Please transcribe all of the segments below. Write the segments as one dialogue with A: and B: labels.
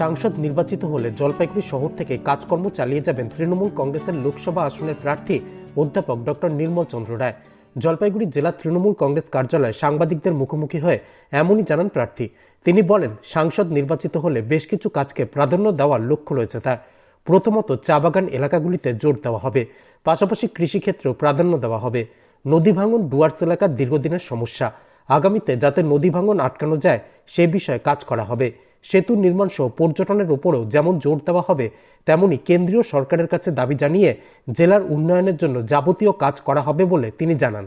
A: সাংসদ নির্বাচিত হলে জলপাইগুড়ি শহর থেকে কাজকর্ম চালিয়ে যাবেন তৃণমূল কংগ্রেসের লোকসভা আসনের প্রার্থী অধ্যাপক ডক্টর নির্মল চন্দ্র রায়। জলপাইগুড়ি জেলা তৃণমূল কংগ্রেস কার্যালয়ে সাংবাদিকদের মুখোমুখি হয়ে এমনই জানান প্রার্থী। তিনি বলেন, সাংসদ নির্বাচিত হলে বেশ কিছু কাজকে প্রাধান্য দেওয়ার লক্ষ্য রয়েছে তার। প্রথমত, চা বাগান এলাকাগুলিতে জোর দেওয়া হবে। পাশাপাশি কৃষিক্ষেত্রেও প্রাধান্য দেওয়া হবে। নদী ভাঙন ডুয়ার্স এলাকার দীর্ঘদিনের সমস্যা। আগামীতে যাতে নদী ভাঙন আটকানো যায়, সে বিষয়ে কাজ করা হবে। সেতু নির্মাণ সহ পর্যটনের উপরেও যেমন জোর দেওয়া হবে তেমনি কেন্দ্রীয় সরকারের কাছে দাবি জানিয়ে জেলার উন্নয়নের জন্য যাবতীয় কাজ করা হবে বলে তিনি জানান।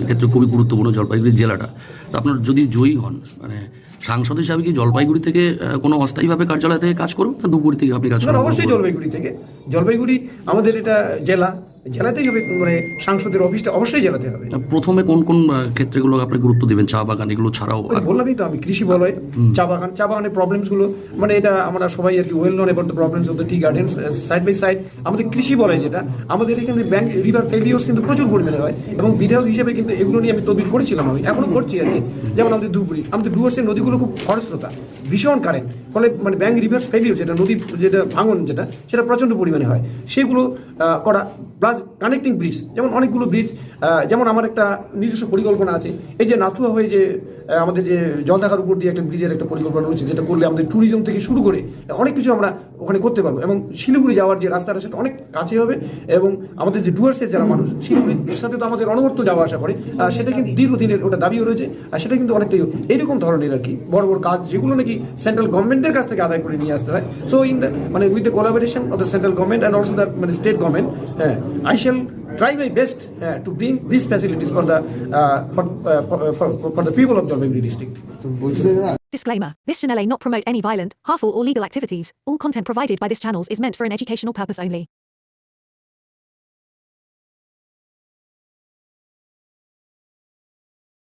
B: ক্ষেত্রে খুবই গুরুত্বপূর্ণ জলপাইগুড়ি জেলাটা। তো আপনার যদি জয়ী হন মানে সাংসদ হিসাবে কি জলপাইগুড়ি থেকে আহ, কোনো অস্থায়ীভাবে কার্যালয় থেকে কাজ করবেন না দুপুর থেকে আপনি কাজ করবেন
C: অবশ্যই জলপাইগুড়ি থেকে। জলপাইগুড়ি আমাদের এটা জেলা জেলাতেই হবে মানে সাংসদের অফিসটা অবশ্যই জেলাতে হবে।
B: প্রথমে কোন কোন ক্ষেত্রগুলো আপনি গুরুত্ব দেবেন? চা বাগান এগুলো ছাড়াও
C: বললামই তো আমি কৃষি বলয় চা বাগান চা বাগানের প্রবলেমসগুলো মানে এটা আমরা সবাই আর কি well known about the problems of the tea gardens side by side আমাদের কৃষি বলয় যেটা আমাদের এখানে ব্যাংক রিভার ফেলিওর্স কিন্তু প্রচুর পরিমাণে হয় এবং বিধায়ক হিসেবে কিন্তু এগুলো নিয়ে আমি তদবির করেছিলাম আমি এখনও করছি আর কি। যেমন আমাদের ধুবড়ি আমাদের ডুয়ার্সের নদীগুলো খুব খরস্রোতা ভীষণ কারেন্ট ফলে মানে ব্যাংক রিভার্স ফেলিওর যেটা নদী যেটা ভাঙন যেটা সেটা প্রচণ্ড পরিমাণে হয়। সেগুলো করা প্লাস কানেক্টিং ব্রিজ যেমন অনেকগুলো ব্রিজ যেমন আমার একটা নিজস্ব পরিকল্পনা আছে। এই যে নাথুয়া হয়ে যে আমাদের যে জলঢাকার উপর দিয়ে একটা ব্রিজের একটা পরিকল্পনা রয়েছে, যেটা করলে আমাদের ট্যুরিজম থেকে শুরু করে অনেক কিছু আমরা ওখানে করতে পারব। এবং শিলিগুড়ি যাওয়ার যে রাস্তাটা, সেটা অনেক কাছে হবে। এবং আমাদের যে ডুয়ার্সের যারা মানুষ, শিলিগুড়ির সাথে তো আমাদের অনবর্ত যাওয়া আসা করে। সেটা কিন্তু দীর্ঘদিনের ওটা দাবিও রয়েছে। আর সেটা কিন্তু অনেকটাই এইরকম ধরনের আর কি, বড় বড় কাজ, যেগুলো নাকি সেন্ট্রাল গভর্নমেন্টের কাছ থেকে আদায় করে নিয়ে আসতে হয়। সো ইন দ্য মানে with the collaboration of the central government and also the মানে স্টেট গভর্নমেন্ট হ্যাঁ I shall try my best uh, to bring these facilities for the, uh, for, uh, for, uh, for, the people of Jalpaiguri district.
D: Disclaimer. This channel not promote any violent, harmful or legal activities. All content provided by this channel is meant for an educational purpose only.